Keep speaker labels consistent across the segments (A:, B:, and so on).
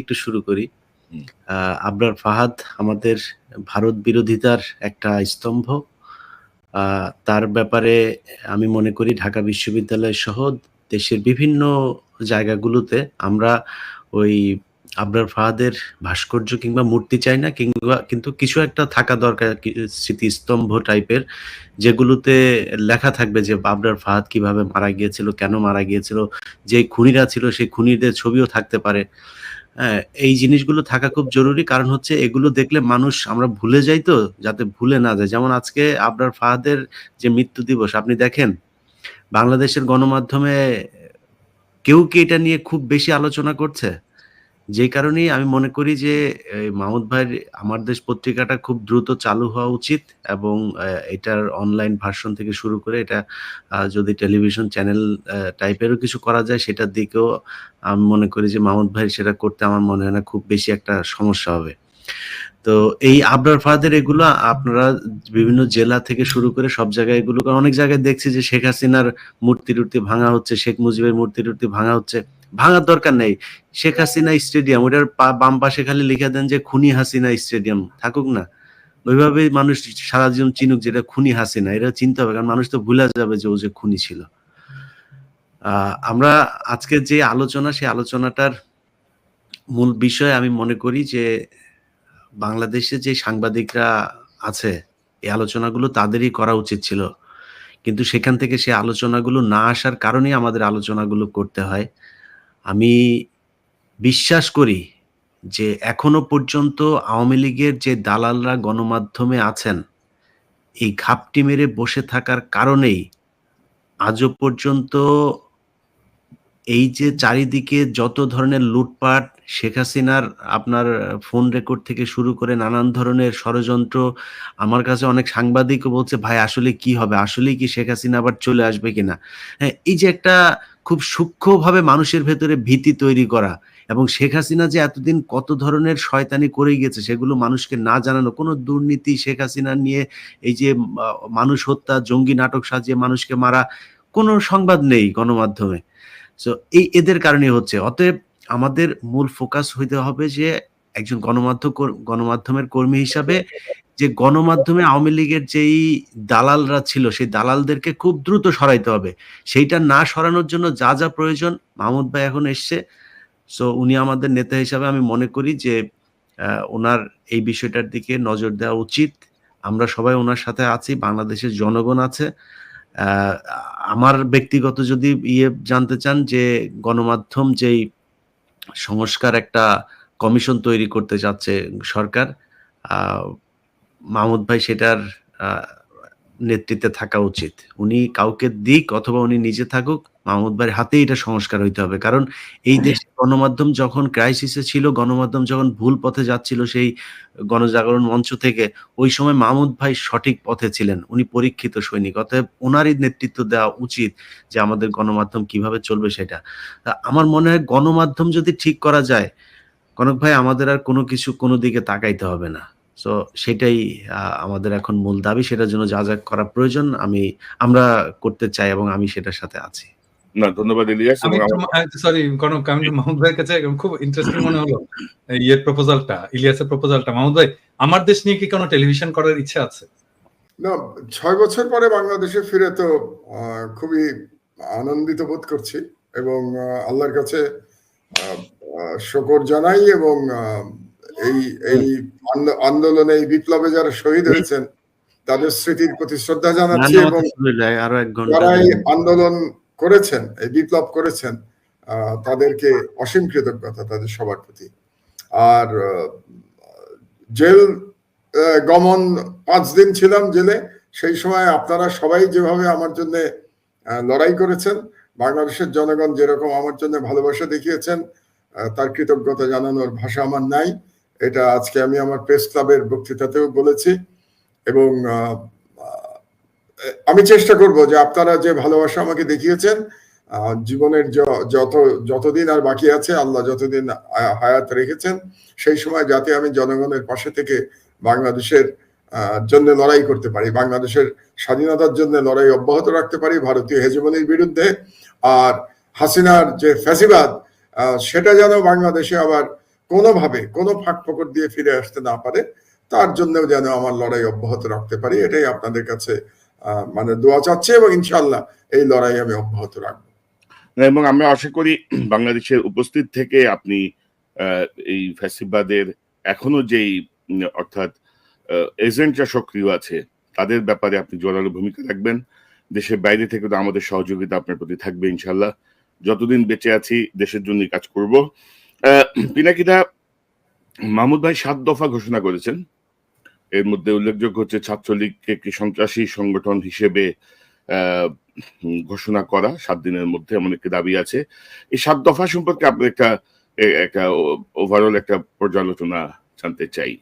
A: একটু শুরু করি। আবরার ফাহাদ আমাদের ভারত বিরোধিতার একটা স্তম্ভ। তার ব্যাপারে আমি মনে করি ঢাকা বিশ্ববিদ্যালয় সহ দেশের বিভিন্ন জায়গাগুলোতে আমরা ওই আবরার ফাহাদের ভাস্কর্য কিংবা মূর্তি চাই না কিংবা কিন্তু কিছু একটা থাকা দরকার স্মৃতিস্তম্ভ টাইপের যেগুলোতে লেখা থাকবে যে আবরার ফাহাদ কীভাবে মারা গিয়েছিল কেন মারা গিয়েছিল যে খুনিরা ছিল সেই খুনিদের ছবিও থাকতে পারে। এই জিনিসগুলো থাকা খুব জরুরি। কারণ হচ্ছে এগুলো দেখলে মানুষ, আমরা ভুলে যাই তো, যাতে ভুলে না যায়। যেমন আজকে আবরার ফাহাদের যে মৃত্যু দিবস, আপনি দেখেন, বাংলাদেশের গণমাধ্যমে কেউ কি এটা নিয়ে খুব বেশি আলোচনা করছে? যেই কারণেই আমি মনে করি যে মাহমুদ ভাইয়ের আমার দেশ পত্রিকাটা খুব দ্রুত চালু হওয়া উচিত এবং এটার অনলাইন ভার্সন থেকে শুরু করে এটা যদি টেলিভিশন চ্যানেল টাইপেরও কিছু করা যায় সেটার দিকেও আমি মনে করি যে মাহমুদ ভাই সেটা করতে আমার মনে হয় না খুব বেশি একটা সমস্যা হবে। তো এই আবরার ফাদের এগুলো আপনারা বিভিন্ন জেলা থেকে শুরু করে সব জায়গায় এগুলো অনেক জায়গায় দেখছি যে শেখ হাসিনার মূর্তি টুর্তি ভাঙা হচ্ছে, শেখ মুজিবের মূর্তি টুর্তি ভাঙা হচ্ছে। ভাঙার দরকার নেই। শেখ হাসিনা স্টেডিয়াম, ওটার বাম পাশে খালি লিখে দেন যে খুনি হাসিনা স্টেডিয়াম, থাকুক না। ওইভাবেই মানুষ সারা জীবন চিনুক যেটা খুনি হাসিনা, এটা চিনতে হবে, কারণ মানুষ তো ভুলে যাবে যে ও যে খুনি ছিল। আমরা আজকে যে আলোচনা, সেই আলোচনাটার মূল বিষয় আমি মনে করি যে বাংলাদেশে যে সাংবাদিকরা আছে, এই আলোচনাগুলো তাদেরই করা উচিত ছিল। কিন্তু সেখান থেকে সে আলোচনাগুলো না আসার কারণেই আমাদের আলোচনাগুলো করতে হয়। আমি বিশ্বাস করি যে এখনও পর্যন্ত আওয়ামী লীগের যে দালালরা গণমাধ্যমে আছেন, এই ঘাপটি মেরে বসে থাকার কারণেই আজও পর্যন্ত এই যে চারিদিকে যত ধরনের লুটপাট, শেখ হাসিনার আপনার ফোন রেকর্ড থেকে শুরু করে নানান ধরনের ষড়যন্ত্র, আমার কাছে অনেক সাংবাদিকও বলছে, ভাই, আসলে কি হবে? আসলে কি শেখ হাসিনা আবার চলে আসবে কিনা? হ্যাঁ এই যে একটা খুব সূক্ষ্মভাবে মানুষের ভেতরে ভীতি তৈরি করা এবং শেখ হাসিনা যে এতদিন কত ধরনের শয়তানি করে গেছে সেগুলো মানুষকে না জানানো, কোনো দুর্নীতি শেখ হাসিনা নিয়ে এই যে মানুষ হত্যা, জঙ্গি নাটক সাজিয়ে মানুষকে মারা, কোনো সংবাদ নেই গণমাধ্যমে। সো এই এদের কারণে হচ্ছে। অতএব আমাদের মূল ফোকাস হইতে হবে যে, একজন গণমাধ্যম গণমাধ্যমের কর্মী হিসাবে যে গণমাধ্যমে আওয়ামী লীগের যেই দালালরা ছিল, সেই দালালদেরকে খুব দ্রুত সরাইতে হবে। সেইটা না সরানোর জন্য যা যা প্রয়োজন, মাহমুদ ভাই এখন এসছে। সো উনি আমাদের নেতা হিসাবে আমি মনে করি যে ওনার এই বিষয়টার দিকে নজর দেওয়া উচিত। আমরা সবাই ওনার সাথে আছি, বাংলাদেশের জনগণ আছে। আমার ব্যক্তিগত যদি ইয়ে জানতে চান যে, গণমাধ্যম যেই সংস্কার একটা কমিশন তৈরি করতে চাচ্ছে সরকার মাহমুদ ভাই সেটার নেতৃত্বে থাকা উচিত। উনি কাউকে দিক অথবা উনি নিজে থাকুক মাহমুদ ভাইয়ের হাতেই এটা সংস্কার হইতে হবে। কারণ এই দেশে গণমাধ্যম যখন ক্রাইসিসে ছিল গণমাধ্যম যখন ভুল পথে যাচ্ছিল সেই গণজাগরণ মঞ্চ থেকে ওই সময় মাহমুদ ভাই সঠিক পথে ছিলেন। উনি পরীক্ষিত সৈনিক। অতএব ওনারই নেতৃত্ব দেওয়া উচিত যে আমাদের গণমাধ্যম কীভাবে চলবে সেটা। তা আমার মনে হয় গণমাধ্যম যদি ঠিক করা যায় কনক ভাই আমাদের আর কোনো কিছু কোনো দিকে তাকাইতে হবে না। সো সেটাই আহ, আমাদের এখন মূল দাবি। সেটার জন্য যা যা করা প্রয়োজন আমি আমরা করতে চাই এবং আমি সেটার সাথে আছি।
B: না ধন্যবাদ ইলিয়াস
C: সরি কনক আমি মাহমুদ ভাইয়ের কাছে খুব ইন্টারেস্টিং মনে হলো ইয়ের প্রপোজালটা ইলিয়াসের প্রপোজালটা মাহমুদ ভাই আমার দেশ নিয়ে কি কোনো টেলিভিশন করার ইচ্ছা আছে?
D: না ছয় বছর পরে বাংলাদেশে ফিরে তো আহ, খুবই আনন্দিত বোধ করছি এবং আল্লাহর কাছে আহ, আহ, শকর জানাই এবং আহ, এই এই আন্দোলনে এই বিপ্লবে যারা শহীদ হয়েছেন তাদের স্মৃতির প্রতি শ্রদ্ধা জানাচ্ছি এবং যারা এই আন্দোলন করেছেন এই বিপ্লব করেছেন তাদেরকে অসীম কৃতজ্ঞতা তাদের সবার প্রতি। আর জেল গমন পাঁচ দিন ছিলাম জেলে সেই সময় আপনারা সবাই যেভাবে আমার জন্য লড়াই করেছেন বাংলাদেশের জনগণ যেরকম আমার জন্য ভালোবাসা দেখিয়েছেন তার কৃতজ্ঞতা জানানোর ভাষা আমার নাই। এটা আজকে আমি আমার প্রেস ক্লাবের বক্তৃতাতেও বলেছি এবং আমি চেষ্টা করব যে আপনারা যে ভালোবাসা আমাকে দেখিয়েছেন জীবনের যত, যতদিন আর বাকি আছে, আল্লাহ যতদিন হায়াত রেখেছেন, সেই সময় যাতে আমি জনগণের পাশে থেকে বাংলাদেশের জন্য লড়াই করতে পারি, বাংলাদেশের স্বাধীনতার জন্য লড়াই অব্যাহত রাখতে পারি ভারতীয় হেজমনির বিরুদ্ধে। আর হাসিনার যে ফ্যাসিবাদ সেটা যেন বাংলাদেশে আবার কোনোভাবে কোনো ফাঁক ফকর দিয়ে ফিরে আসতে না পারে, তার জন্যও যেন আমার লড়াই অব্যাহত রাখতে পারি, এটাই আপনাদের কাছে মানে দোয়া চাচ্ছে এবং ইনশাল্লাহ এই লড়াই আমি অব্যাহত রাখব।
B: এবং আমরা আশা করি বাংলাদেশের উপস্থিত থেকে আপনি এই ফ্যাসিবাদের এখনও যেই অর্থাৎ এজেন্টরা সক্রিয় আছে, তাদের ব্যাপারে আপনি জোরালো ভূমিকা রাখবেন। দেশের বাইরে থেকে তো আমাদের সহযোগিতা আপনার প্রতি থাকবে ইনশাল্লাহ যতদিন বেঁচে আছি, দেশের জন্য কাজ করব। পিনাকিদা মাহমুদ ভাই সাত দফা ঘোষণা করেছেন। এর মধ্যে উল্লেখযোগ্য হচ্ছে ছাত্রলীগকে একটি সন্ত্রাসী সংগঠন হিসেবে ঘোষণা করা, সাত দিনের মধ্যে এমন একটি দাবি আছে। এই সাত দফা সম্পর্কে আপনার একটা একটা ওভারঅল একটা পর্যালোচনা জানতে চাই।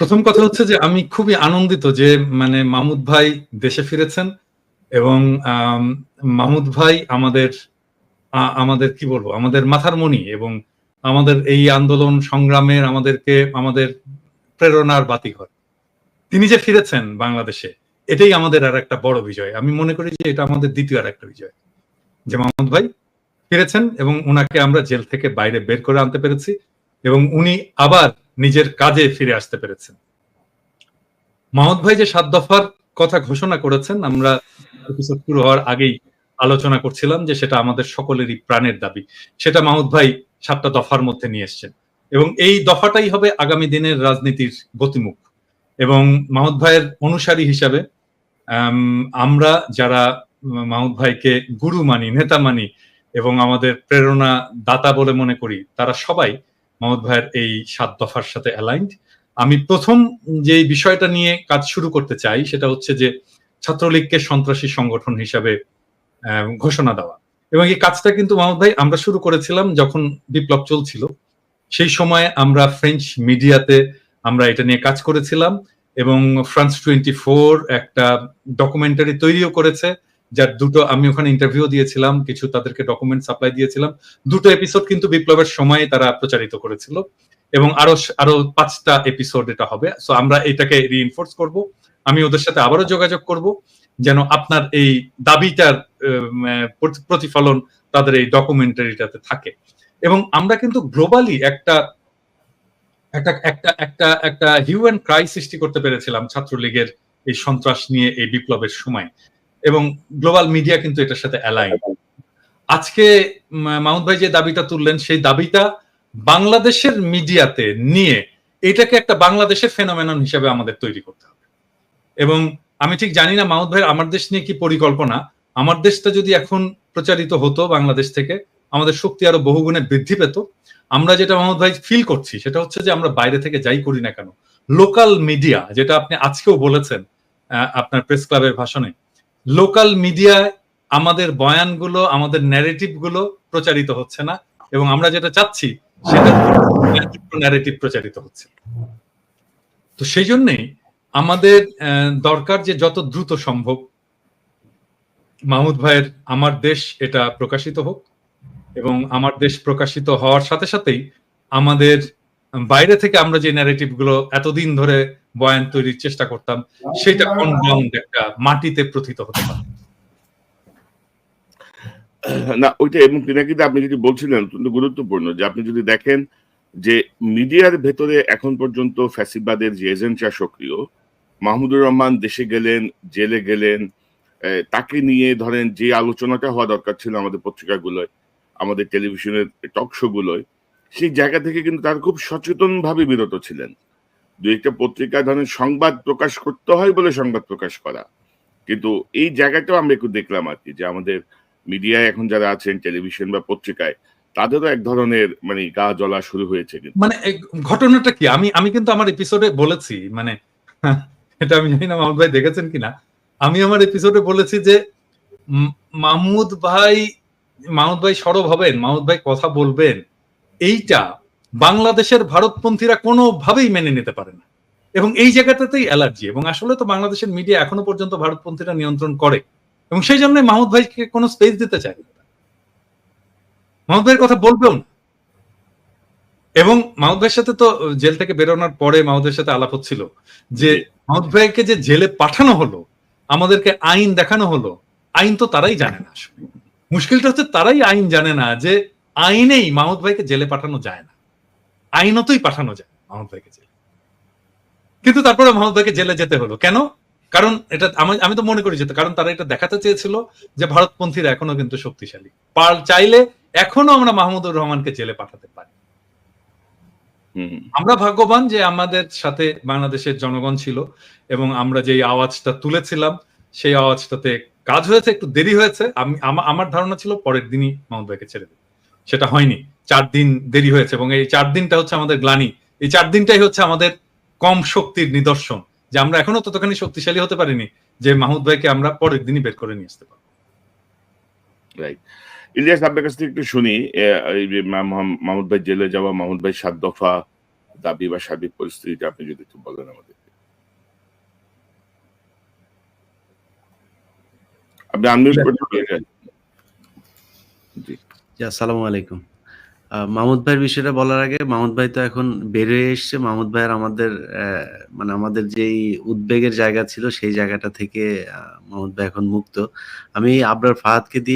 C: প্রথম কথা হচ্ছে যে আমি খুবই আনন্দিত যে মানে মাহমুদ ভাই দেশে ফিরেছেন এবং মাহমুদ ভাই আমাদের আমাদের, কি বলব, আমাদের মাথার মণি এবং আমাদের এই আন্দোলন সংগ্রামের আমাদেরকে, আমাদের প্রেরণার বাতি বাতিঘর। তিনি যে ফিরেছেন বাংলাদেশে, এটাই আমাদের আর একটা বড় বিজয়। আমি মনে করি যে এটা আমাদের দ্বিতীয় আর একটা বিজয়। যে মাহমুদ ভাই ফিরেছেন এবং উনাকে আমরা জেল থেকে বাইরে বের করে আনতে পেরেছি এবং উনি আবার নিজের কাজে ফিরে আসতে পেরেছেন। মাহমুদ ভাই যে সাত দফার কথা ঘোষণা করেছেন, আমরা শুরু হওয়ার আগেই আলোচনা করছিলাম যে সেটা আমাদের সকলেরই প্রাণের দাবি। সেটা মাহমুদ ভাই সাতটা দফার মধ্যে নিয়ে এসছেন। এবং এই দফাটাই হবে আগামী দিনের রাজনীতির গতিমুখ। এবং মাহমুদ ভাইয়ের অনুসারী হিসাবে আম, আমরা যারা মাহমুদ ভাইকে গুরু মানি নেতা মানি এবং আমাদের প্রেরণা দাতা বলে মনে করি তারা সবাই মাহমুদ ভাইয়ের এই সাত দফার সাথে অ্যালাইন্ড আমি প্রথম যে বিষয়টা নিয়ে কাজ শুরু করতে চাই সেটা হচ্ছে যে ছাত্রলীগকে সন্ত্রাসী সংগঠন হিসাবে ঘোষণা দেওয়া। এবং এই কাজটা কিন্তু মাহমুদ ভাই, আমরা শুরু করেছিলাম যখন বিপ্লব চলছিল। সেই সময় আমরা ফ্রেঞ্চ মিডিয়াতে আমরা এটা নিয়ে কাজ করেছিলাম এবং ফ্রান্স টোয়েন্টি ফোর একটা ডকুমেন্টারি তৈরিও করেছে, যার দুটো আমি ওখানে ইন্টারভিউ দিয়েছিলাম, কিছু তাদেরকে ডকুমেন্ট সাপ্লাই দিয়েছিলাম। দুটো এপিসোড কিন্তু বিপ্লবের সময় তারা প্রচারিত করেছিল এবং আরও আরও পাঁচটা এপিসোড এটা হবে। সো আমরা এটাকে রিইনফোর্স করব। আমি ওদের সাথে আবারও যোগাযোগ করব। যেন আপনার এই দাবিটার প্রতিফলন তাদের এই ডকুমেন্টারিটাতে থাকে। এবং আমরা কিন্তু গ্লোবালি একটা একটা একটা একটা একটা হিউম্যান ক্রাই সৃষ্টি করতে পেরেছিলাম ছাত্রলীগের এই সন্ত্রাস নিয়ে এই বিপ্লবের সময়। এবং গ্লোবাল মিডিয়া কিন্তু এটার সাথে অ্যালাইন আজকে মাহমুদ ভাই যে দাবিটা তুললেন, সেই দাবিটা বাংলাদেশের মিডিয়াতে নিয়ে এটাকে একটা বাংলাদেশের ফেনোমেনন হিসেবে আমাদের তৈরি করতে হবে। এবং আমি ঠিক জানি না, মাহমুদ ভাইয়ের আমার দেশ নিয়ে কি পরিকল্পনা? আমার দেশটা যদি এখন প্রচারিত হতো বাংলাদেশ থেকে, আমাদের শক্তি আরও বহুগুণে বৃদ্ধি পেত। আমরা যেটা মাহমুদ ভাই ফিল করছি, সেটা হচ্ছে যে আমরা বাইরে থেকে যাই করি না কেন। লোকাল মিডিয়া যেটা আপনি আজকেও বলেছেন আপনার প্রেস ক্লাবের ভাষণে লোকাল মিডিয়ায় আমাদের বয়ানগুলো, আমাদের ন্যারেটিভগুলো প্রচারিত হচ্ছে না, এবং আমরা যেটা চাচ্ছি, সেটা ন্যারেটিভ প্রচারিত হচ্ছে। তো সেই জন্যেই আমাদের দরকার যে যত দ্রুত সম্ভব, মাহমুদ ভাইয়ের আমার দেশ এটা প্রকাশিত হোক এবং আমার দেশ প্রকাশিত হওয়ার সাথে সাথেই আমাদের বাইরে থেকে আমরা যে ন্যারেটিভগুলো এতদিন ধরে বয়ান তৈরির চেষ্টা করতাম, সেটা অনবাউন্ড একটা মাটিতে প্রথিত হতে পারে।
B: না, ওইটা এবং পিনাকিদা আপনি যদি বলছিলেন অত্যন্ত গুরুত্বপূর্ণ যে আপনি যদি দেখেন যে মিডিয়ার ভেতরে এখন পর্যন্ত ফ্যাসিবাদের যে এজেন্টরা সক্রিয় মাহমুদুর রহমান দেশে গেলেন, জেলে গেলেন তাকে নিয়ে ধরেন যে আলোচনাটা হওয়া দরকার ছিল আমাদের পত্রিকাগুলোয়, আমাদের টেলিভিশনের টক শো গুলোয় সেই জায়গা থেকে কিন্তু তারা খুব সচেতন ভাবে বিরত ছিলেন। দু একটা পত্রিকা ধরেন সংবাদ প্রকাশ করতে হয় বলে সংবাদ প্রকাশ করা। কিন্তু এই জায়গাটাও আমরা একটু দেখলাম আর কি, যে আমাদের মিডিয়ায় এখন যারা আছেন, টেলিভিশন বা পত্রিকায়, তাদেরও এক ধরনের মানে গা জ্বলা শুরু হয়েছে
C: মানে ঘটনাটা কি? আমি আমি কিন্তু আমার এপিসোডে বলেছি মানে এটা আমি জানি না মাহমুদ ভাই দেখেছেন কিনা? আমি আমার এপিসোডে বলেছি যে মাহমুদ ভাই মাহমুদ ভাই সরব হবেন মাহমুদ ভাই কথা বলবেন। এইটা বাংলাদেশের ভারতপন্থীরা কোনোভাবেই মেনে নিতে পারে না। এবং এই জায়গাটাতেই অ্যালার্জি। এবং আসলে তো বাংলাদেশের মিডিয়া এখনও পর্যন্ত ভারতপন্থীরা নিয়ন্ত্রণ করে। এবং সেই জন্য মাহমুদ ভাইকে কোনো স্পেস দিতে চায় না। মাহমুদ ভাইয়ের কথা বলবেও না। এবং মাহমুদ ভাইয়ের সাথে তো জেল থেকে বেরোনোর পরে মাহমুদের সাথে আলাপ হচ্ছিল যে মাহমুদ ভাইকে যে জেলে পাঠানো হলো, আমাদেরকে আইন দেখানো হলো, আইন তো তারাই জানে না মুশকিলটা হচ্ছে তারাই আইন জানে না যে আইনেই মাহমুদ ভাইকে জেলে পাঠানো যায় না। আইনতই পাঠানো যায় মাহমুদ ভাইকে জেলে। কিন্তু তারপরে মাহমুদ ভাইকে জেলে যেতে হলো। কেন? কারণ এটা আমি তো মনে করি যেতে কারণ তারা এটা দেখাতে চেয়েছিল যে ভারতপন্থীরা এখনও কিন্তু শক্তিশালী। পাল চাইলে এখনও আমরা মাহমুদুর রহমানকে জেলে পাঠাতে পারি। আমরা ভাগ্যবান যে আমাদের সাথে বাংলাদেশের জনগণ ছিল এবং আমরা যে আওয়াজটা তুলেছিলাম সেই আওয়াজটাতে কাজ হয়েছে একটু দেরি হয়েছে। আমি আমার ধারণা ছিল পরের দিনই মাহমুদ ভাইকে ছেড়ে দেবে। সেটা হয়নি। চার দিন দেরি হয়েছে এবং এই চার দিনটা হচ্ছে আমাদের গ্লানি। এই চার দিনটাই হচ্ছে আমাদের কম শক্তির নিদর্শন যে আমরা এখনও ততখানি শক্তিশালী হতে পারিনি যে মাহমুদ ভাইকে আমরা পরের দিনই বের করে নিয়ে আসতে পারব।
B: রাইট ইলিয়াস আপনার কাছ থেকে একটু শুনি। মাহমুদ ভাই জেলে যাওয়া মাহমুদ ভাই সাত দফা দাবি বা সার্বিক পরিস্থিতিটা আপনি যদি একটু বলেন আমাদের। আপনি আনমিউট করতে জি।
A: আসসালামু আলাইকুম। মাহমুদ ভাইয়ের বিষয়টা বলার আগে মাহমুদ ভাই তো এখন বেরিয়ে এসছে। মাহমুদ ভাইয়ের আমাদের আহ, মানে আমাদের যেই উদ্বেগের জায়গা ছিল সেই জায়গাটা থেকে মাহমুদ ভাই এখন মুক্ত। আমি আবরার ফাহাদকে দিয়ে